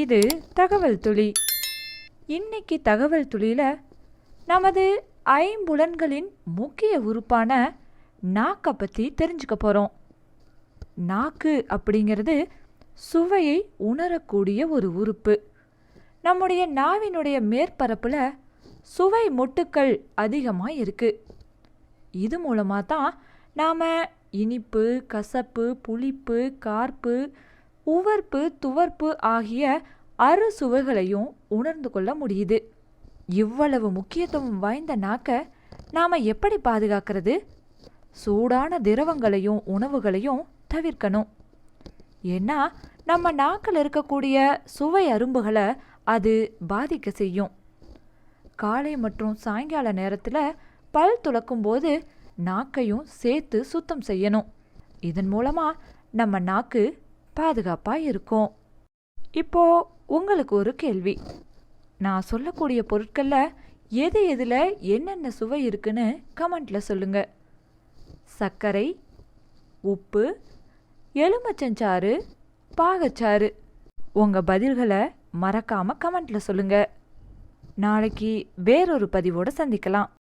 இது தகவல் துளி. இன்னைக்கு தகவல் துளியில் நமது ஐம்புலன்களின் முக்கிய உறுப்பான நாக்கை பற்றி தெரிஞ்சுக்க போகிறோம் நாக்கு அப்படிங்கிறது சுவையை உணரக்கூடிய ஒரு உறுப்பு. நம்முடைய நாவினுடைய மேற்பரப்பில் சுவை மொட்டுக்கள் அதிகமாக இருக்குது இது மூலமாக தான் நாம் இனிப்பு கசப்பு புளிப்பு கார்ப்பு உவர்ப்பு துவர்ப்பு ஆகிய அறு சுவைகளையும் உணர்ந்து கொள்ள முடியுது. இவ்வளவு முக்கியத்துவம் வாய்ந்த நாக்கை நாம் எப்படி பாதுகாக்கிறது? சூடான திரவங்களையும் உணவுகளையும் தவிர்க்கணும். ஏன்னா நம்ம நாக்கில் இருக்கக்கூடிய சுவை அரும்புகளை அது பாதிக்க செய்யும். காலை மற்றும் சாயங்கால நேரத்தில் பல் துலக்கும் போது நாக்கையும் சேர்த்து சுத்தம் செய்யணும். இதன் மூலமாக நம்ம நாக்கு பாதுகாப்பாக இருக்கும். இப்போ உங்களுக்கு ஒரு கேள்வி. நான் சொல்லக்கூடிய பொருட்களில் எது எதில் என்னென்ன சுவை இருக்குன்னு கமெண்ட்டில் சொல்லுங்கள் சர்க்கரை உப்பு எலுமிச்சஞ்சாறு பாகச்சாறு. உங்கள் பதில்களை மறக்காமல் கமெண்ட்டில் சொல்லுங்கள் நாளைக்கு வேறொரு பதிவோடு சந்திக்கலாம்.